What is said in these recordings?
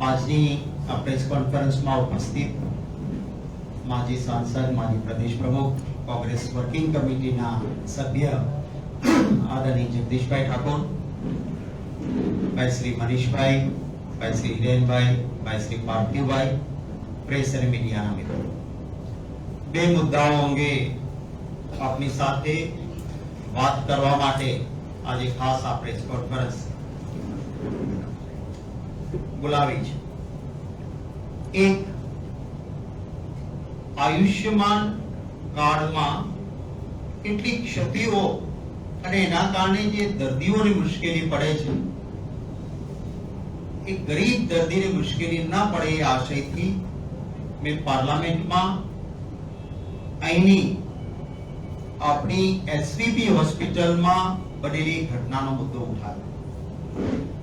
આજની પ્રેસ કોન્ફરન્સમાં ઉપસ્થિત માજી સાંસદ, માજી પ્રદેશ પ્રમુખ, કોંગ્રેસ વર્કિંગ કમિટીના સભ્ય આદરણીય જગદીશભાઈ ઠાકોર, ભાઈ શ્રી મનીષભાઈ, ભાઈ શ્રી હિરેનભાઈ, ભાઈ શ્રી પાર્થિવભાઈ પ્રેસ અને મીડિયાના મિત્રો. બે મુદ્દાઓ અંગે આપની સાથે વાત કરવા માટે આજે ખાસ આ પ્રેસ કોન્ફરન્સ બોલાવી છે. એક, આયુષ્યમાન કાર્ડમાં કેટલીક ક્ષતિઓ અને એના કારણે જે દર્દીઓને મુશ્કેલી પડે છે, એ ગરીબ દર્દીને મુશ્કેલી ના પડે એ આશયથી મેં પાર્લામેન્ટમાં અહીંની આપણી એસવીપી હોસ્પિટલમાં બનેલી ઘટનાનો મુદ્દો ઉઠાવ્યો.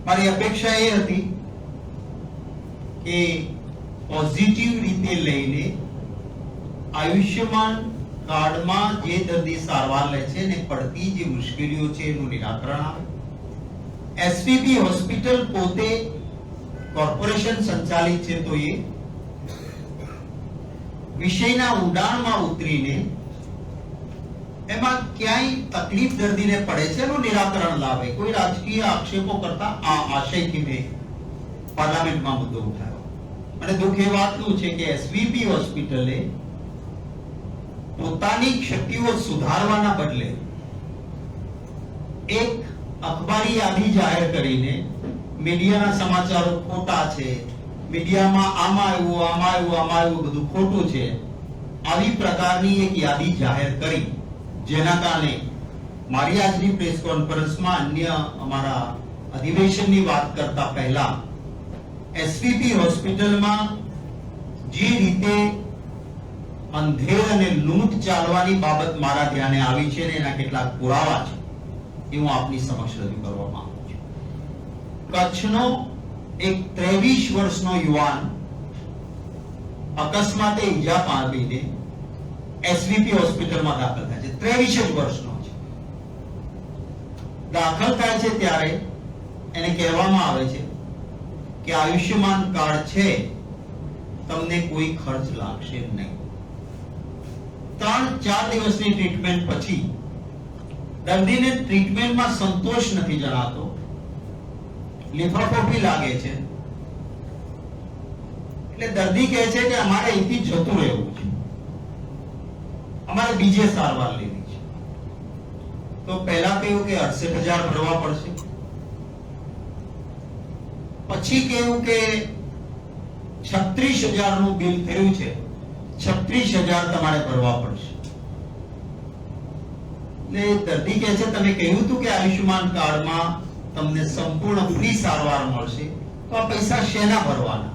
મારી અપેક્ષા એ હતી કે પોઝિટિવ રીતે લઈને આયુષ્યમાન કાર્ડમાં જે દર્દી સારવાર લે છે ને પડતી જે મુશ્કેલીઓ છે એનું નિરાકરણ આવે. એસવીપી હોસ્પિટલ પોતે કોર્પોરેશન સંચાલિત છે તો એ વિષયના ઊંડાણમાં ઉતરીને એમાં ક્યાંય તકલીફ દર્દીને પડે છે એનું નિરાકરણ લાવે. કોઈ રાજકીય આક્ષેપો કરતા આ આશયથી મેં પાર્લામેન્ટમાં મુદ્દો ઉઠાવ્યો. અને દુઃખ એ વાતનું છે કે એસવીપી હોસ્પિટલે પોતાની ક્ષતિઓ સુધારવાના બદલે એક અખબારી યાદી જાહેર કરીને મીડિયાના સમાચારો ખોટા છે. મીડિયામાં આમાં આવ્યું આમાં આવ્યું આમાં આવ્યું બધું ખોટું છે. આવી પ્રકારની એક યાદી જાહેર કરી. જેના કારણે મારી આજની પ્રેસ કોન્ફરન્સમાં અન્ય અમારા અધિવેશનની વાત કરતા પહેલા એસવીપી હોસ્પિટલમાં જે રીતે અંધેર અને લૂંટ ચાલવાની બાબત મારા ધ્યાને આવી છે અને એના કેટલાક પુરાવા છે, એ હું આપની સમક્ષ રજૂ કરવા માંગુ છું. કચ્છનો એક ત્રેવીસ વર્ષનો યુવાન અકસ્માતે ઈજા પામીને એસવીપી હોસ્પિટલમાં દાખલ થાય છે. ત્રેવીસ જ વર્ષનો છે. દાખલ થાય છે ત્યારે એને કહેવામાં આવે છે કે આયુષ્યમાન કાર્ડ છે, તમને કોઈ ખર્ચ લાગશે નહીં. ત્રણ, ચાર દિવસની ટ્રીટમેન્ટ પછી દર્દીને ટ્રીટમેન્ટમાં સંતોષ નથી જણાતો. લિફાફોફી લાગે છે. એટલે દર્દી કહે છે કે અમારે અહીંથી જતું રહેવું છે. અમારે બીજે સારવાર લેવી છે. તો પહેલા કહ્યું કે અડસઠ હજાર ભરવા પડશે. પછી કેવું કે છત્રીસ હજારનું બિલ થયું છે. છત્રીસ હજાર તમારે ભરવા પડશે. એટલે દર્દી કહે છે, તમે કહ્યું હતું કે આયુષ્યમાન કાર્ડમાં તમને સંપૂર્ણ ફ્રી સારવાર મળશે, તો આ પૈસા શેના ભરવાના?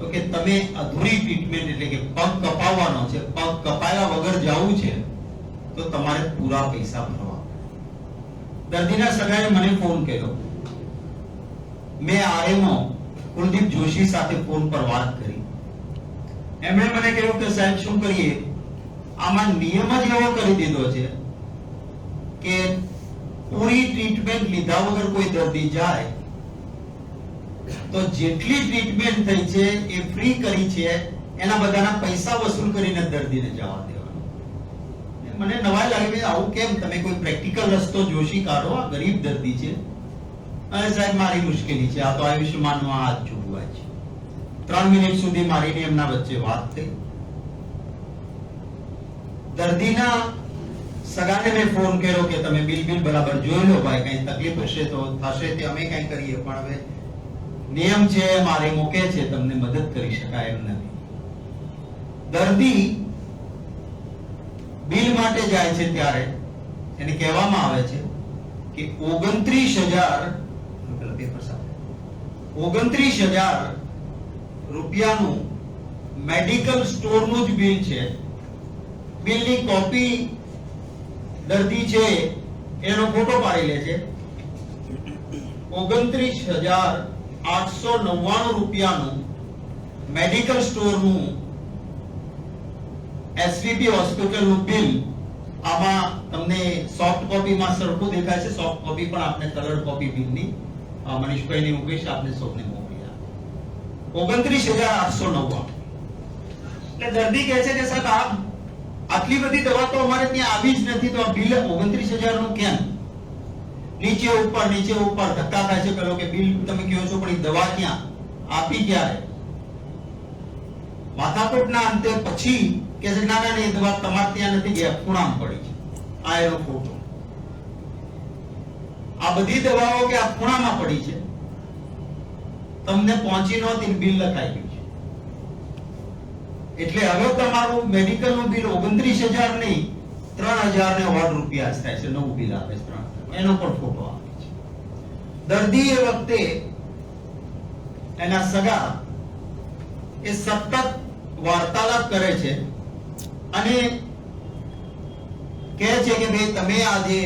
તો કે તમે અધૂરી ટ્રીટમેન્ટ એટલે કે પગ કપાવવાનો છે, પગ કપાયા વગર જવું છે, તો તમારે પૂરા પૈસા ભરવા દર્દીના સગાએ મને ફોન કર્યો. મેં આરએમઓ કુલદીપ જોશી સાથે ફોન પર વાત કરી. એમણે મને કહ્યું કે સાહેબ, શું કરીએ? આમાં નિયમ જ એવો કરી દીધો છે કે પૂરી ટ્રીટમેન્ટ લીધા વગર કોઈ દર્દી જાય, તો જેટલી ટ્રીટમેન્ટ થઈ છે એ ફ્રી કરી છે, એના બધાના પૈસા વસૂલ કરીને દર્દીને જવા દેવાનું. મને નવાઈ લાગી આવું કેમ? તમે કોઈ પ્રેક્ટિકલ રસ્તો જોશી કાઢો, આ ગરીબ દર્દી છે. અને સાહેબ, મારી મુશ્કેલી છે. આ તો આયુષ્યમાનમાં હાથ જોડવાય છે. ત્રણ મિનિટ સુધી મારીને એમના વચ્ચે વાત થઈ. દર્દીના સગાને મેં ફોન કર્યો કે તમે બિલ બિલ બરાબર જોઈ લો ભાઈ, કઈ તકલીફ હશે તો થશે તે અમે કઈ કરીએ, પણ હવે નિયમ છે, મારે મૂકે છે, તમને મદદ કરી શકાય એમ નથી. દર્દી બિલ માટે જાય છે ત્યારે એને કહેવામાં આવે છે કે ઓગણત્રીસ હજાર પેપર આપો ઓગણત્રીસ હજાર રૂપિયાનું મેડિકલ સ્ટોરનું જ બિલ છે. બિલની કોપી દર્દી છે, એનો ફોટો પાડી લે છે. ઓગણત્રીસ હજાર આઠસો નવ્વાણું રૂપિયાનું મેડિકલ સ્ટોરનું એસવીપી હોસ્પિટલનું બિલ. આમાં તમને સોફ્ટ કોપીમાં સરખું દેખાય છે. સોફ્ટ કોપી પણ આપને કલર કોપી બિલની. મનીષભાઈને કહીશ આપને સૌને મોકલી ઓગણત્રીસ હજાર આઠસો નવ્વાણું. એટલે દર્દી કહે છે કે સાહેબ આપ આટલી બધી દવા તો અમારે ત્યાં આવી જ નથી તો આ બિલ ઓગણત્રીસ હજારનું કેમ? નીચે ઉપર નીચે ઉપર ધક્કા થાય છે પેલો કે બિલ તમે કહો છો પણ એ દવા ક્યાં? આપી ક્યારે? માથાકૂટના અંતે પછી કે છે ના ના, એ દવા તમારે ત્યાં નથી ગયા ખૂણામાં પડી છે. આ એનો ફોટો આ બધી દવાઓ કે આ ખૂણામાં પડી છે, તમને પહોંચી નહોતી બિલ લખાઈ ગયું છે. એટલે હવે તમારું મેડિકલનું બિલ ઓગણત્રીસ હજાર નહીં, ત્રણ હજાર ને અઢાર રૂપિયા થાય છે, નવું બિલ આપે ત્રણ એનો પણ ફોટો આપે છે. દર્દી એ વખતે એના સગા એ સતત વાર્તાલાપ કરે છે અને કહે છે કે, ભાઈ, તમે આજે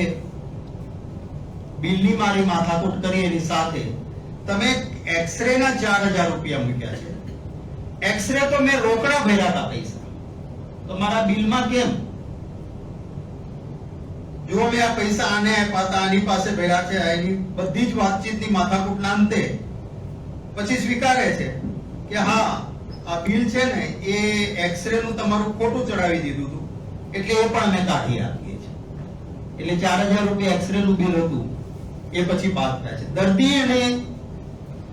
બિલની મારી માથાકૂટ કરી એની સાથે તમે એક્સરે ના ચાર હજાર રૂપિયા મૂક્યા છે. એક્સરે તો મેં રોકડા ભર્યા હતા પૈસા. તો મારા બિલમાં કેમ? જો મેં આ પૈસા આને આની પાસે ભર્યા છે, એની બધી જ વાતચીતની માથાકૂટના અંતે. પછી સ્વીકારે છે કે હા, આ બિલ છે ને, એ એક્સરે નું તમારું ખોટું ચડાવી દીધું હતું. એટલે એ પણ અમે કાઢી આપીએ છીએ. એટલે ચાર હજાર રૂપિયા એક્સરે નું બિલ હતું. એ પછી બાદ થાય છે. દર્દી અને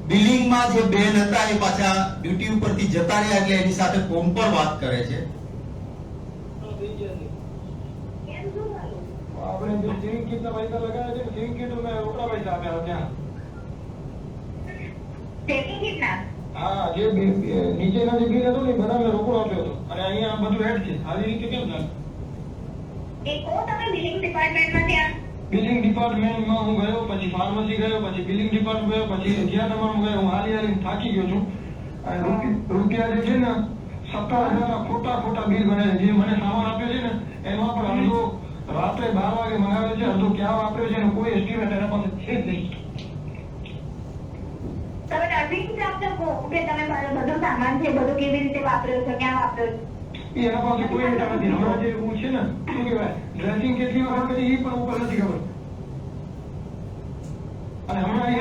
બિલિંગમાં જે બેન હતા એ પાછા ડ્યુટી ઉપરથી જતા રહ્યા એટલે એની સાથે ફોન પર વાત કરે છે. આપણે જે સિંગ કીટના પૈસા લગાવ્યા છે ને સિંગ કીટ મેં રોકડા પૈસા આપ્યા ત્યાં. હા જે નીચેના જે બિલ હતું ને એ બધા મેં રોકડો આપ્યો હતો. અને અહીંયા આ બધું એડ છે. આવી રીતે કેમ થાય? એ કો તમે બિલિંગ ડિપાર્ટમેન્ટમાંથી ત્યાં બિલિંગ ડિપાર્ટમેન્ટમાં હું ગયો, પછી ફાર્મસી ગયો, પછી બિલિંગ ડિપાર્ટમેન્ટ ગયો, પછી જ્યાં તમારું ગયો, હું હાલી હાલી થાકી ગયો છું. રૂપિયા જે છે ને, સત્તર હજાર ખોટા ખોટા બિલ બને જે મને સામાન આપ્યો છે ને, એમાં પણ અડધો રાત્રે બાર વાગે મંગાવ્યો છે અડધો ક્યાં વાપર્યો છે એનો કોઈ એસ્ટિમેટ એના પાસે છે જ નહીં. તમે નર્સિંગ સ્ટાફ તો કે તમે બધો સામાન છે બધું કેવી રીતે વાપર્યો છો, ક્યાં વાપર્યો છો? એ એના પાસે કોઈ હેઠા નથી. હમણાં જે હું છે ને શું કહેવાય ડ્રેસિંગ કેટલી વખત કરી એ પણ ઉપર નથી ખબર. અને હમણાં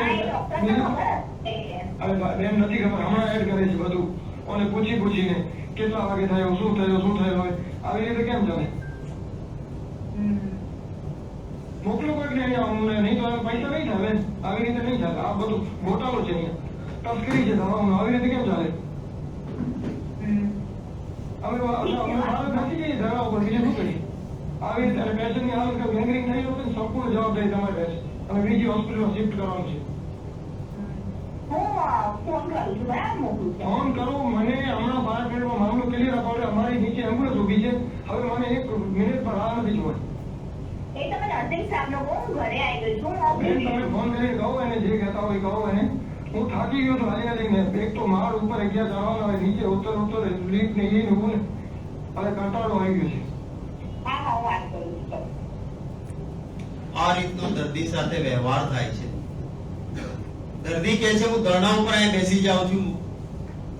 બેન નથી ખબર. હમણાં એડ કરે છે બધું. અને પૂછી પૂછીને કેટલા વાગે થયો શું થયો શું થયો હોય. આવી રીતે કેમ ચાલે. મોકલો કોઈકને અહીંયા અમને નહીં તો પૈસા નહીં થાય આવી રીતે નહીં ચાલે. આ બધું ગોટાળો છે અહીંયા. તસ્કરી છે તમામ. આવી રીતે કેમ ચાલે. અમે નથી જઈએ ધરા ઉપર બીજું શું કરીએ? આવી રીતે પેશન્ટની હાલત કંઈ થઈ હોય તો સંપૂર્ણ જવાબદારી તમારી રહેશે અને બીજી હોસ્પિટલમાં શિફ્ટ કરવાનું છે. ફોન કરું કરો મને હમણાં પાંચ મિનિટમાં મામલો ક્લિયર અપાવડે અમારી નીચે એમ્બ્યુલન્સ ઊભી છે. હવે મને એક મિનિટ પર રાહ નથી જોવાની. તમે ફોન કરીને કહો એને જે કહેતા હોય કહો એને. હું થાકી ગયો છું હાલી હાલીને એક તો માળ ઉપર અગિયાર ચડવાના હોય નીચે ઉતર ઉતર લીટ ને એ ને હું ને. હવે કંટાળો આવી ગયો છે. આ રીતનો દર્દી સાથે વ્યવહાર થાય છે. દર્દી કહે છે હું ધરણા ઉપર અહીં બેસી જાઉં છું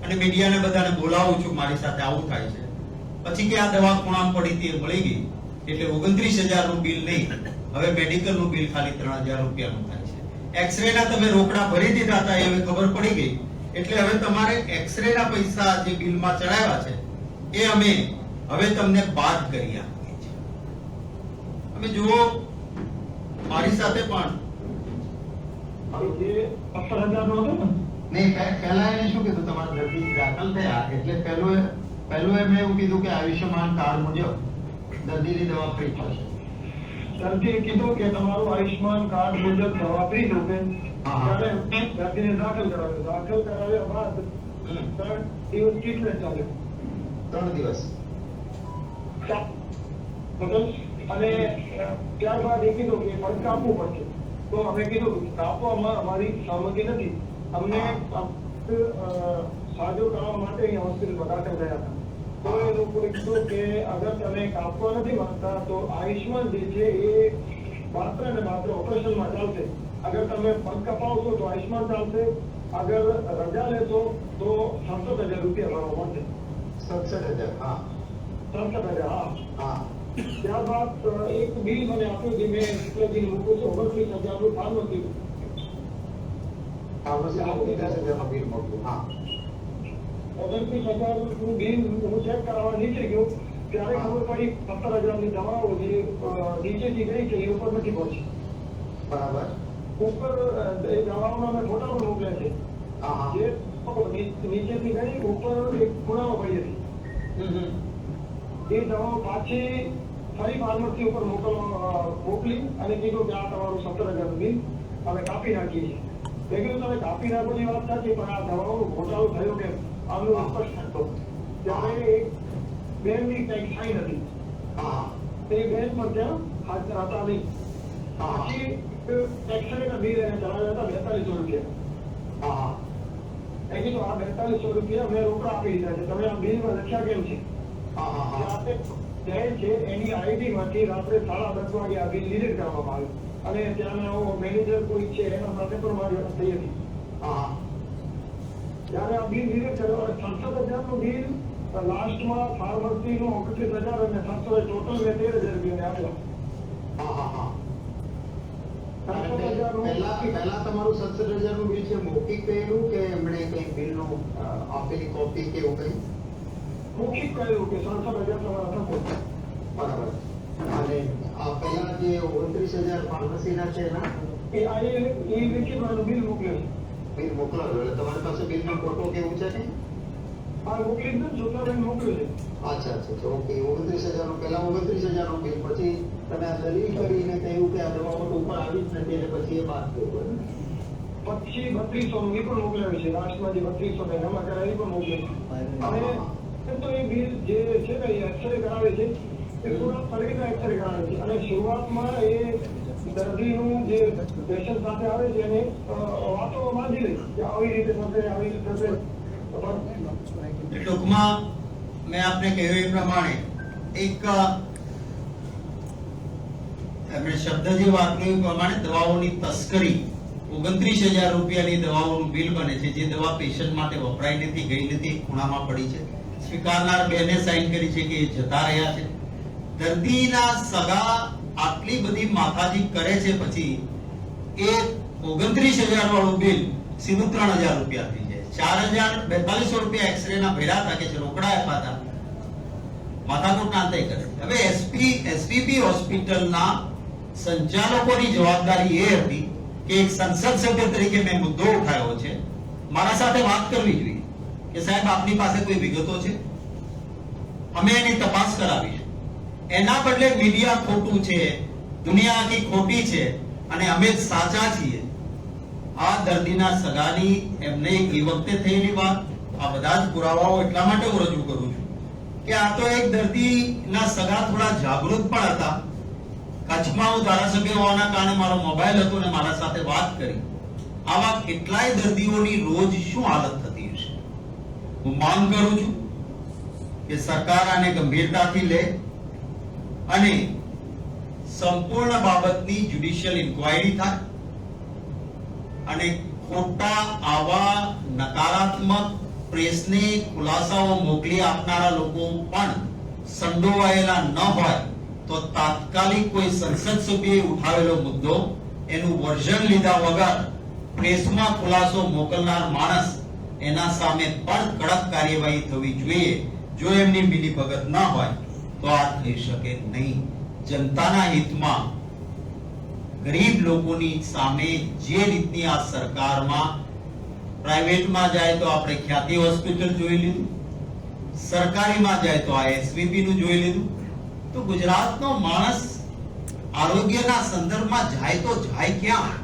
અને મીડિયાને બધાને બોલાવું છું મારી સાથે આવું થાય છે. પછી કે આ દવા ખૂણામાં પડી હતી એ મળી ગઈ. એટલે ઓગણત્રીસ હજારનું બિલ નહીં. હવે મેડિકલનું બિલ ખાલી ત્રણ હજાર રૂપિયાનું થાય. છે એક્સરે ના તમે રોકડા ભરી દીધા હતા એ હવે ખબર પડી ગઈ. એટલે હવે તમારે એક્સરે ના પૈસા જે બિલમાં ચડાવ્યા છે, એ અમે હવે તમને બાદ કરી આપીએ છીએ. તમે જુઓ, મારી સાથે પણ નહીં પહેલા એને શું કીધું, તમારા દર્દી દાખલ થયા, એટલે પહેલું પહેલું એમણે એવું કીધું કે આયુષ્યમાન કાર્ડ મુજબ દર્દીની દવા ફ્રી થશે. દર્દીએ કીધું કે તમારું આયુષ્માન કાર્ડ મુજબ હા, હા. ત્યારે દર્દીને દાખલ કરાવ્યો. દાખલ કરાવ્યા બાદ ત્રણ દિવસ ટ્રીટમેન્ટ ચાલે. ત્રણ દિવસ? અને ત્યારબાદ એ કીધું કે પણ કાપવું પડશે. તો અમે કીધું કાપવામાં અમારી સામગ્રી નથી. અમને સાજો કરવા માટે અહીંયા હોસ્પિટલમાં દાખલ થયા હતા. તો એ લોકોએ કીધું કે અગર તમે કાપવા નથી માંગતા તો આયુષ્માન જે છે એ માત્ર ને માત્ર ઓપરેશનમાં ચાલશે અગર તમે પગ કપાવશો તો આયુષ્માન ચાલશે અગર રજા લેશો તો સડસઠ હજાર રૂપિયા ભરવા મળશે સડસઠ હજાર હા સડસઠ હજાર હા હા ત્યારબાદ અ, એક બિલ મને આપ્યું કે મેં એટલાથી મૂકું છું ઓગણત્રીસ હજારનું ફાર્મસી ફાર્મસી ઓગણીસ હજારનું બિલ મોકલું હા ઓગણત્રીસ હજારનું બિલ હું ચેક કરાવવા નીચે ગયો ત્યારે ખબર પડી સત્તર હજારની દવાઓ જે નીચેથી ગઈ છે એ ઉપર નથી પહોંચી. બરાબર. ઉપર એ દવાઓના મેં ફોટા પણ મોકલ્યા છે જે નીચેથી ગઈ ઉપર એક ખૂણામાં પડી હતી. એ દવાઓ પાછી ફરી ફાર્મસી ઉપર મોકલવા મોકલી અને કીધું કે આ તમારું સત્તર હજારનું બિલ અમે કાપી નાખીએ છીએ. મેં કીધું તમે કાપી નાખવાની વાત સાચી પણ આ દવાઓનો ઘોટાળો થયો કે આનું સ્પષ્ટ હતો ત્યારે બેનની કંઈક થઈ હતી તે બેન પણ ત્યાં હાજર હતા નહીં. પછી એક્સરે બિલ એને ચડાવ્યા હતા બેતાલીસો રૂપિયા. હા. હા કીધું આ બેતાલીસો રૂપિયા મેં રોકડા આપી દીધા છે. તમે આ બિલમાં લખ્યા કેમ છે? રાતે બેન છે એની આઈડી માંથી રાત્રે સાડા દસ વાગે આ બિલ ડિલીટ કરવામાં આવ્યું. અને ત્યાંનો મેનેજર કોઈ છે એના સાથે પણ મારી વાત થઈ હતી. હા. હા ત્યારે આ બિલ ડિલીટ કર્યો સડસઠ હજારનું બિલ લાસ્ટમાં ફાર્મસીનું ઓગણત્રીસ હજાર અને સાતસો ટોટલ મેં તેર હજાર રૂપિયા આપ્યો. પહેલા તમારું સત્તર હજારનું બિલ છે મૌખિક કે એમણે કઈ બિલનું આપેલી કોપી કે એવું કઈ? મૌખિક કહ્યું કે સડસઠ હજાર તમારા થશે બરાબર. અને આ પહેલા જે ઓગણત્રીસ હજાર ફાર્મસીના છે એના? એ આ એ લેખિતમાં બિલ મોકલ્યું બિલ મોકલાવ્યો એટલે તમારી પાસે બિલનો ફોટો કેવું છે ને આ મોકલી દીધું જોતાબેન મોકલ્યું છે અચ્છા અચ્છા અચ્છા ઓકે ઓગણત્રીસ હજારનું પહેલા ઓગણત્રીસ હજારનું બિલ પછી તમે આ દલીલ કરીને કહ્યું કે આ દવાઓ ઉપર આવી જ નથી એટલે પછી એ બાદ થયું પછી બત્રીસો નું એ પણ મોકલાવ્યું છે લાસ્ટમાં જે બત્રીસો ને કરાવી પણ મોકલ્યું અને તો એ બિલ જે છે ને એ એક્સરે કરાવે છે એ સુરત શરીરના એક્સરે કરાવે છે. અને શરૂઆતમાં એ દવાઓની તસ્કરી ઓગણત્રીસ હજાર રૂપિયાની દવાઓનું બિલ બને છે. જે દવા પેશન્ટ માટે વપરાઈ નથી, ગઈ નથી ખૂણામાં પડી છે. સ્વીકારનાર બેને સાઈન કરી છે કે જતા રહ્યા છે. દર્દીના સગા આટલી બધી માથાજી કરે છે પછી એ ઓગણત્રીસ હજાર વાળું બિલ સીધું ત્રણ હજાર રૂપિયા થઈ જાય. ચાર હજાર બેતાલીસો રૂપિયા એક્સરે ના ભેડા થાય છે, રોકડા આપ્યા હતા. માથાકૂટ ના તે કરે હવે એસપી એસપીપી હોસ્પિટલના સંચાલકોની જવાબદારી એ હતી કે એક સંસદ સભ્ય તરીકે મેં મુદ્દો ઉઠાવ્યો છે. મારા સાથે વાત કરવી જોઈએ કે સાહેબ, આપની પાસે કોઈ વિગતો છે? અમે એની તપાસ કરાવીશું. એના બદલે મીડિયા ખોટું છે. દુનિયા આખી ખોટી છે. અને અમે સાચા છીએ. આ દર્દીના સગાની એમને એ વખતે થયેલી વાત. આ બધા જ પુરાવાઓ એટલા માટે હું રજૂ કરું છું કે આ તો એક દર્દીના સગા થોડા જાગૃત પણ હતા. કચ્છમાં હું ધારાસભ્ય હોવાના કારણે મારો મોબાઈલ હતો ને મારા સાથે વાત કરી. આવા કેટલાય દર્દીઓની રોજ શું હાલત થતી હશે? હું માંગ કરું છું કે સરકાર આને ગંભીરતાથી લે. અને સંપૂર્ણ બાબતની જ્યુડિશિયલ ઇન્ક્વાયરી થાય અને ખોટા, આવા, નકારાત્મક પ્રેસને ખુલાસાઓ મોકલી આપનારા લોકો પણ સંડોવાયેલા ન હોય તો તાત્કાલિક કોઈ સંસદ સભ્યએ ઉઠાવેલો મુદ્દો એનું વર્ઝન લીધા વગર પ્રેસમાં ખુલાસો મોકલનાર માણસ એના સામે પણ કડક કાર્યવાહી થવી જોઈએ જો એમની મિલીભગત ન હોય. તો થઈ શકે નહીં. જનતાના હિતમાં ગરીબ લોકોની સામે જે રીતની આ સરકારમાં પ્રાઇવેટમાં જાય તો આપણે ખ્યાતિ હોસ્પિટલ જોઈ લીધું, સરકારીમાં જાય તો આ એસવીપી નું જોઈ લીધું. તો ગુજરાતનો માણસ આરોગ્યના સંદર્ભમાં જાય તો જાય ક્યાં?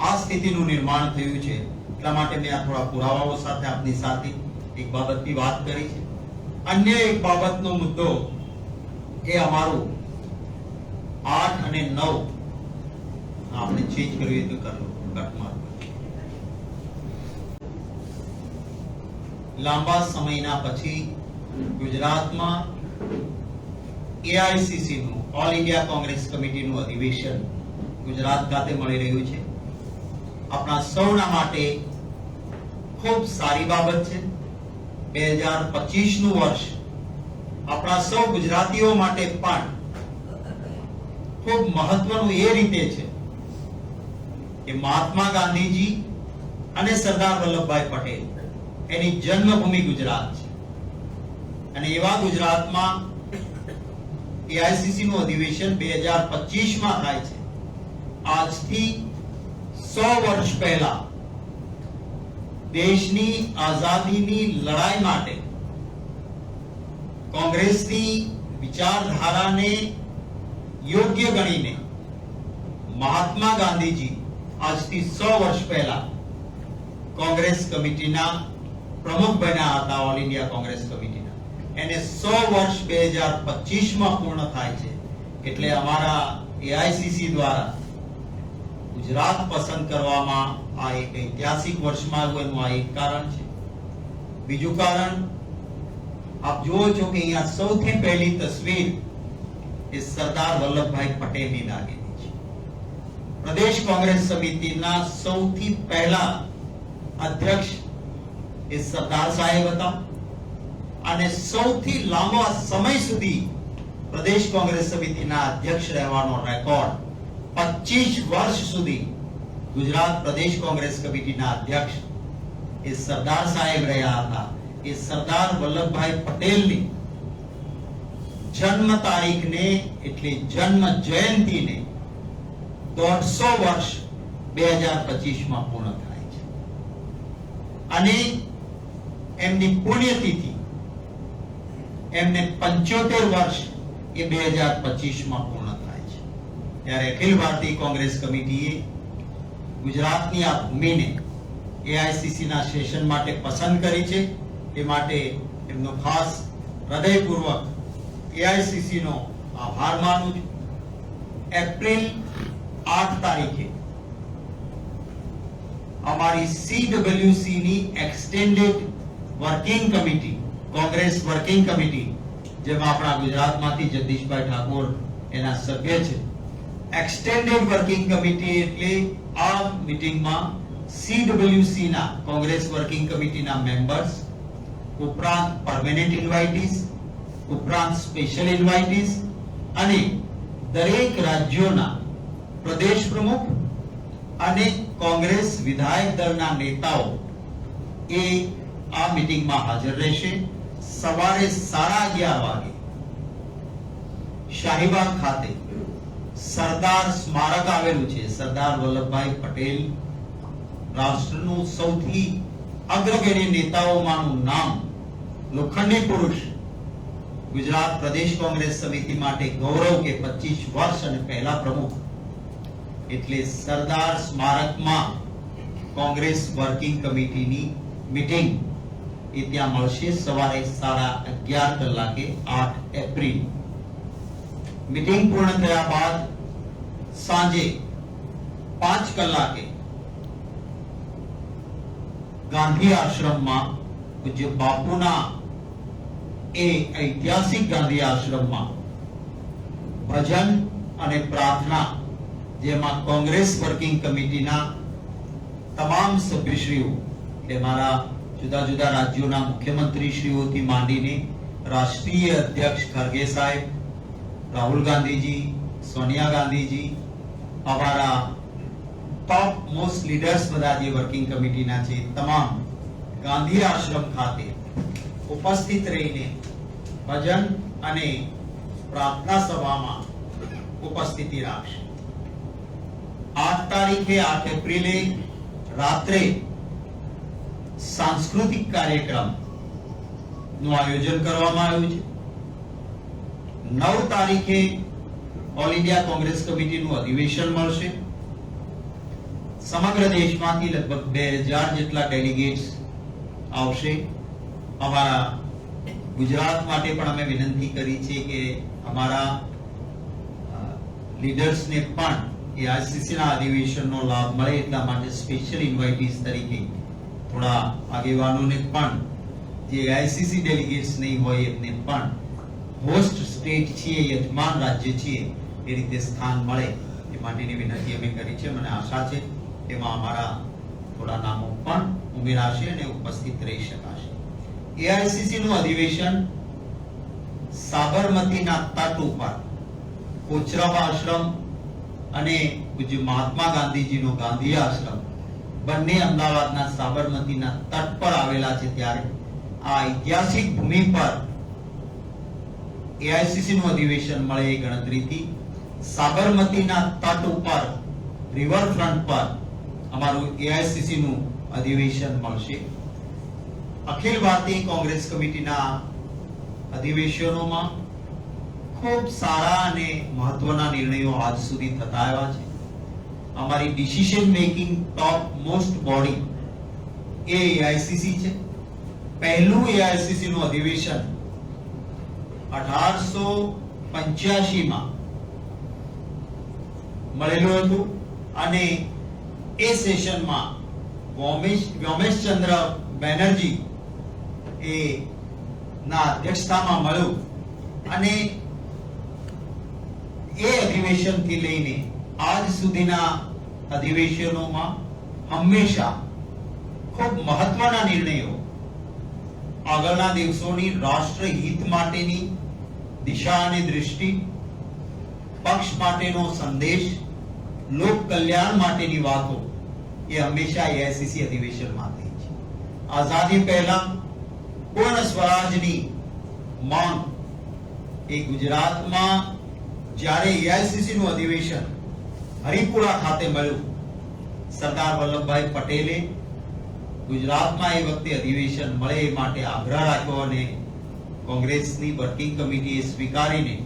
આ સ્થિતિનું નિર્માણ થયું છે. એટલા માટે મેં આ થોડા પુરાવાઓ સાથે આપની સાથે એક બાબતની વાત કરી છે. અન્ય એક બાબતનો મુદ્દો એ અમારું આઠ અને નવ આપણે ચેન્જ કરવી તો કરો લાંબા સમયના પછી ગુજરાતમાં એઆઈસીસી નું ઓલ ઇન્ડિયા કોંગ્રેસ કમિટીનું અધિવેશન ગુજરાત ખાતે મળી રહ્યું છે. આપણા સૌના માટે ખૂબ સારી બાબત છે. બે હજાર પચીસનું વર્ષ આપણા સૌ ગુજરાતીઓ માટે પણ ખૂબ મહત્વનું એ રીતે છે કે મહાત્મા ગાંધીજી અને સરદાર વલ્લભભાઈ પટેલ એની જન્મભૂમિ ગુજરાત છે. અને એવા ગુજરાતમાં એઆઈસીસી નું અધિવેશન બે હજાર પચીસમાં થાય છે. આજથી સો વર્ષ પહેલા દેશની આઝાદીની લડાઈ માટે કોંગ્રેસની વિચારધારાને યોગ્ય ગણીને મહાત્મા ગાંધીજી આજથી સો વર્ષ પહેલા કોંગ્રેસ કમિટીના પ્રમુખ બન્યા હતા ઓલ ઇન્ડિયા કોંગ્રેસ કમિટીના. એને સો વર્ષ બે હજાર પચીસમાં પૂર્ણ થાય છે. એટલે અમારા એઆઈસીસી દ્વારા ગુજરાત પસંદ કરવામાં આ એક ઐતિહાસિક વર્ષમાં એનું આ એક કારણ છે. બીજું કારણ આપ જુઓ છો કે અહીંયા સૌથી પહેલી તસવીર એ સરદાર વલ્લભભાઈ પટેલની લાગેલી છે પ્રદેશ કોંગ્રેસ સમિતિના સૌથી પહેલા અધ્યક્ષ એ સરદાર સાહેબ હતા અને સૌથી લાંબા સમય સુધી પ્રદેશ કોંગ્રેસ સમિતિના અધ્યક્ષ રહેવાનો રેકોર્ડ 25 વર્ષ સુધી ગુજરાત પ્રદેશ કોંગ્રેસ કમિટીના અધ્યક્ષ એ સરદાર સાહેબ રહ્યા હતા એ સરદાર વલ્લભભાઈ પટેલની જન્મ તારીખને એટલે જન્મ જયંતિને દોઢસો વર્ષ બે હજાર પચીસમાં પૂર્ણ થાય છે. અને એમની પુણ્યતિથિ એમને પંચોતેર વર્ષ એ બે હજાર પચીસમાં પૂર્ણ થાય છે. ત્યારે અખિલ ભારતીય કોંગ્રેસ કમિટીએ ગુજરાતની આ ભૂમિને એઆઈસીસી ના સેશન માટે પસંદ કરી છે. એ માટે એમનો ખાસ હૃદયપૂર્વક એઆઈસીસી નો આભાર માનું છું. એપ્રિલ આઠ તારીખે અમારી સીડબ્લ્યુસી ની extended working committee, Congress working committee, જેમાં આપણા ગુજરાતમાંથી જગદીશભાઈ ઠાકોર એના સભ્ય છે. એક્સટેન્ડેડ વર્કિંગ કમિટી એટલે આ મીટિંગમાં સીડબ્લ્યુસી ના કોંગ્રેસ વર્કિંગ કમિટીના મેમ્બર્સ ઉપરાંત પરમેનન્ટ ઇન્વાઇટીસ ઉપરાંત સ્પેશિયલ ઇન્વાઇટીસ અને દરેક રાજ્યોના પ્રદેશ પ્રમુખ અને કોંગ્રેસ વિધાયક દળના નેતાઓ એ આ મીટિંગમાં હાજર રહેશે. સવારે સાડા અગિયાર વાગે શાહીબાગ ખાતે સરદાર સ્મારક આવેલું છે. સરદાર વલ્લભભાઈ પટેલ રાષ્ટ્રનું સૌથી અગ્રગણ્ય નેતાઓમાંનું નામ લોખંડી પુરુષ ગુજરાત પ્રદેશ કોંગ્રેસ સમિતિ માટે ગૌરવ કે 25 વર્ષ અને પહેલા પ્રમુખ એટલે સરદાર સ્મારકમાં કોંગ્રેસ વર્કિંગ કમિટીની મીટિંગ એ ત્યાં મળશે સવારે સાડા અગિયાર કલાકે આઠ એપ્રિલ મીટિંગ પૂર્ણ થયા બાદ સાંજે પાંચ કલાકે ગાંધી આશ્રમમાં પૂજ્ય બાપુના એ ઐતિહાસિક ગાંધી આશ્રમમાં. ભજન અને પ્રાર્થના, જેમાં કોંગ્રેસ વર્કિંગ કમિટીના તમામ સભ્યશ્રીઓ એટલે મારા જુદા જુદા રાજ્યોના મુખ્યમંત્રીશ્રીઓથી માંડીને રાષ્ટ્રીય અધ્યક્ષ ખરગે સાહેબ, રાહુલ ગાંધીજી, સોનિયા ગાંધીજી, અમારા ટોપ મોસ્ટ લીડર્સ બધા જે વર્કિંગ કમિટીના છે તમામ ગાંધી આશ્રમ ખાતે ઉપસ્થિત રહીને ભજન અને પ્રાર્થના સભામાં ઉપસ્થિતિ રાખશે. આઠ તારીખે આઠ એપ્રિલે રાત્રે સાંસ્કૃતિક કાર્યક્રમનું આયોજન કરવામાં આવ્યું છે. નવ તારીખે ઓલ ઇન્ડિયા કોંગ્રેસ કમિટીનું અધિવેશન મળશે. સમગ્ર દેશમાંથી લગભગ બે હજાર જેટલા ડેલિગેટ્સ આવશે. અમારા ગુજરાત માટે પણ અમે વિનંતી કરી છે કે અમારા લીડર્સને પણ એ આઈસીસીના અધિવેશનનો લાભ મળે એટલા માટે સ્પેશિયલ ઇન્વાઇટીસ તરીકે થોડા આગેવાનોને પણ, જે આઈસીસી ડેલિગેટ્સ નહીં હોય એમને પણ હોસ્ટ સ્ટેટ છીએ, યજમાન રાજ્ય છીએ, એ રીતે સ્થાન મળે એ માટેની વિનંતી અમે કરી છે. મને આશા છે તેમાં અમારા થોડા નામો પણ ઉમેરાશે અને ઉપસ્થિત રહી શકાશે એઆઈસીસી નું અધિવેશન સાબરમતીના તટ ઉપર કોચરાબા આશ્રમ અને પૂજ્ય મહાત્મા ગાંધીજીનો ગાંધી આશ્રમ, બંને અમદાવાદના સાબરમતીના તટ પર આવેલા છે ત્યારે આ ઐતિહાસિક ભૂમિ પર એઆઈસીસી નું અધિવેશન મળે એ ગણતરીથી સાબરમતીના તટ ઉપર રિવરફ્રન્ટ પર અમારું એઆઈસીસી નું અધિવેશન મળશે. અખિલ ભારતીય કોંગ્રેસ કમિટીના અધિવેશનોમાં ખૂબ સારા અને મહત્વના નિર્ણયો આજ સુધી થતા આવ્યા છે. અમારી decision making top most body એ એઆઈસીસી છે. પહેલું એઆઈસીસી નું અધિવેશન અઢારસો પંચ્યાસી માં મળેલું હતું અને એ સેશનમાં વ્યોમેશ ચંદ્ર બેનર્જી એ ના અધ્યક્ષતામાં મળ્યું. અને એ અધિવેશનથી લઈને આજ સુધીના અધિવેશનોમાં હંમેશા ખૂબ મહત્વના નિર્ણયો આગળના દિવસોની રાષ્ટ્રહિત માટેની દિશા અને દૃષ્ટિ પક્ષ માટેનો સંદેશ, લોક કલ્યાણ માટેની વાતો એ હંમેશા એઆઈસીસી અધિવેશનમાં થઈ છે. આઝાદી પહેલા પૂર્ણ સ્વરાજની માંગ. એ ગુજરાતમાં જ્યારે એઆઈસીસી નું અધિવેશન હરિપુરા ખાતે મળ્યું, સરદાર વલ્લભભાઈ પટેલે ગુજરાતમાં એ વખતે અધિવેશન મળે એ માટે આગ્રહ રાખ્યો અને કોંગ્રેસની વર્કિંગ કમિટીએ સ્વીકારીને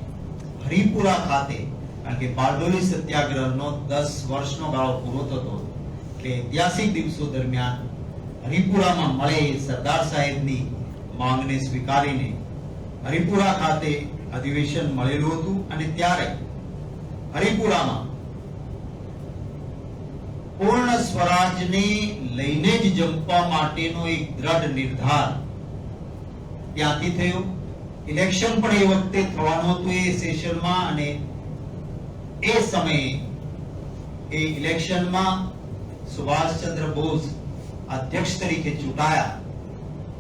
હરિપુરા ખાતે, કારણ કે બારડોલી સત્યાગ્રહનો દસ વર્ષનો ગાળો પૂરો થતો એટલે ઐતિહાસિક દિવસો દરમિયાન હરિપુરામાં મળે સરદાર સાહેબની માંગને સ્વીકારીને હરિપુરા ખાતે અધિવેશન મળેલું હતું અને ત્યારે હરિપુરામાં પૂર્ણ સ્વરાજને લઈને જ જંપવા માટેનો એક દ્રઢ નિર્ધાર ત્યાંથી થયો. ઇલેક્શન પણ એ વખતે થવાનું હતું એ સેશનમાં અને એ સમયે એ ઇલેક્શનમાં સુભાષચંદ્ર બોઝ અધ્યક્ષ તરીકે ચૂંટાયા.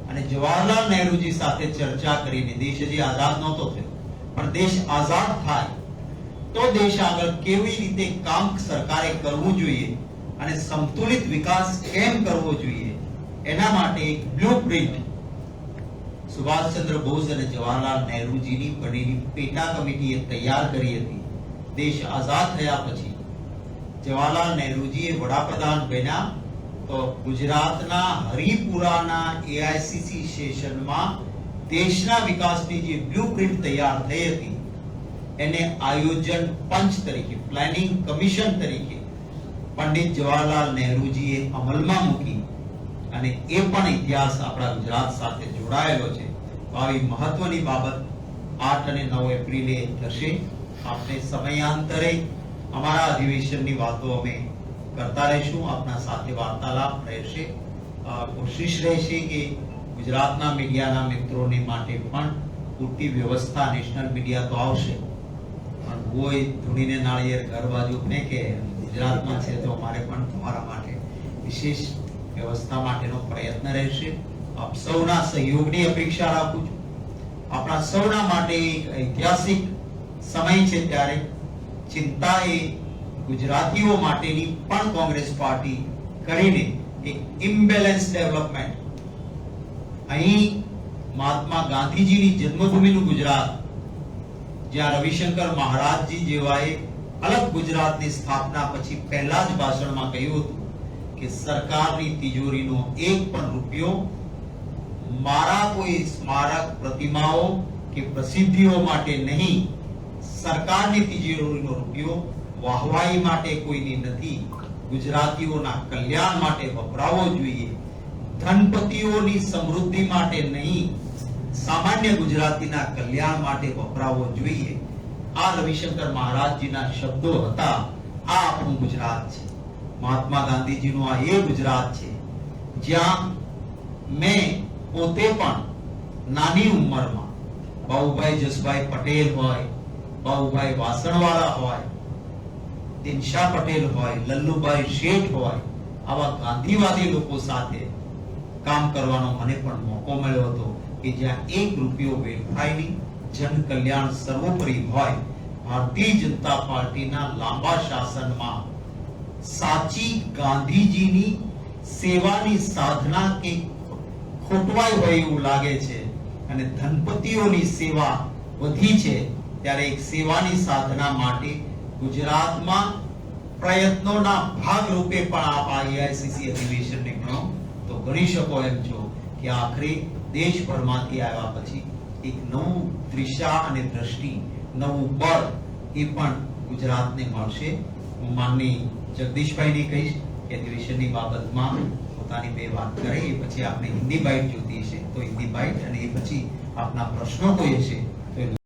અને જવાહરલાલ નહેરુજી સાથે ચર્ચા કરીને દેશ હજી આઝાદ નહોતો થયો. પણ દેશ આઝાદ થાય તો દેશ આગળ કેવી રીતે કામ સરકારે કરવું જોઈએ અને સંતુલિત વિકાસ કેમ કરવો જોઈએ, એના માટે એક બ્લુપ્રિન્ટ સુભાષચંદ્ર બોઝ અને જવાહરલાલ નહેરુજીની બનેલી પેટા કમિટીએ તૈયાર કરી હતી. દેશ આઝાદ થયા પછી જવાહરલાલ નહેરુજીએ વડાપ્રધાન બન્યા ગુજરાતના હરિપુરાના એઆઈસીસી સેશનમાં દેશના વિકાસની જે બ્લુપ્રિન્ટ તૈયાર થઈ હતી, એને આયોજન પંચ તરીકે, પ્લાનિંગ કમિશન તરીકે પંડિત જવાહરલાલ નહેરુજીએ અમલમાં મૂકી અને એ પણ ઇતિહાસ આપણા ગુજરાત સાથે જોડાયેલો છે. આવી મહત્વની બાબત આઠ અને નવ એપ્રિલે થશે. આપણે સમયાંતરે અમારા અધિવેશનની વાતો અમે કરતા રહીશું, આપના સાથે વાર્તાલાપ રહેશે. કોશિશ રહેશે કે ગુજરાતના મીડિયાના મિત્રોને માટે પણ પૂરતી વ્યવસ્થા નેશનલ મીડિયા તો આવશે. પણ કોઈ ધૂણીને નાળિયેર ઘર બાજુ ફેંકે ગુજરાતમાં છે તો અમારે પણ તમારા માટે વિશેષ વ્યવસ્થા માટેનો પ્રયત્ન રહેશે. આપ સૌના સહયોગની અપેક્ષા રાખું છું. આપણા સૌના માટે એક ઐતિહાસિક સમય છે ત્યારે. ચિંતા એ ગુજરાતીઓ માટેની પણ કોંગ્રેસ પાર્ટી કરીને એક ઇમ્બેલેન્સ ડેવલપમેન્ટ અહીં મહાત્મા ગાંધીજીની જન્મભૂમિનું ગુજરાત, જ્યાં રવિશંકર મહારાજજી જેવાએ અલગ ગુજરાતની સ્થાપના પછી પહેલા જ ભાષણમાં કહ્યું હતું કે સરકારની તિજોરીનો એક પણ રૂપિયો મારા કોઈ સ્મારક પ્રતિમાઓ કે પ્રસિદ્ધિઓ માટે નહીં, સરકારની તિજોરીનો રૂપિયો વાહવાઈ માટે કોઈની નથી. ગુજરાતીઓના કલ્યાણ માટે વપરાવો જોઈએ. ધનપતિઓની સમૃદ્ધિ માટે નહીં. સામાન્ય ગુજરાતીના કલ્યાણ માટે વપરાવો જોઈએ. આ રવિશંકર મહારાજજીના શબ્દો હતા, આ આપણું ગુજરાત છે. મહાત્મા ગાંધીજીનું આ એ ગુજરાત છે, જ્યાં મેં પોતે પણ નાની ઉંમરમાં બાબુભાઈ જસભાઈ પટેલ હોય બાબુભાઈ વાસણવાળા હોય દિનશા પટેલ હોય, લલ્લુભાઈ શેઠ હોય, આવા ગાંધીવાદી લોકો સાથે કામ કરવાનો મને પણ મોકો મળ્યો હતો કે જ્યાં એક રૂપિયો વેડફાય જન કલ્યાણ સર્વોપરી હોય, ભારતીય જનતા પાર્ટીના લાંબા શાસનમાં સાચી ગાંધીજીની સેવાની સાધના કે ખોટવાઈ હોય એવું લાગે છે અને ધનપતિઓની સેવા વધી છે, ત્યારે એક સેવાની સાધના માટે ગુજરાતમાં પ્રયત્નોના ભાગરૂપે પણ આપ આ એઆઈસીસી અધિવેશનને ગણો, તો ગણી શકો એમ છો કે આખરે દેશભરમાંથી આવ્યા પછી એક નવું દિશા અને દ્રષ્ટિ, નવું બળ એ પણ ગુજરાતને મળશે. હું માનની જગદીશભાઈને કહીશ કે અધિવેશનની બાબતમાં પોતાની બે વાત કરે, એ પછી આપણે હિન્દી બાઇટ જોતી હશે. તો હિન્દી બાઇટ અને એ પછી આપના પ્રશ્નો કોઈ હશે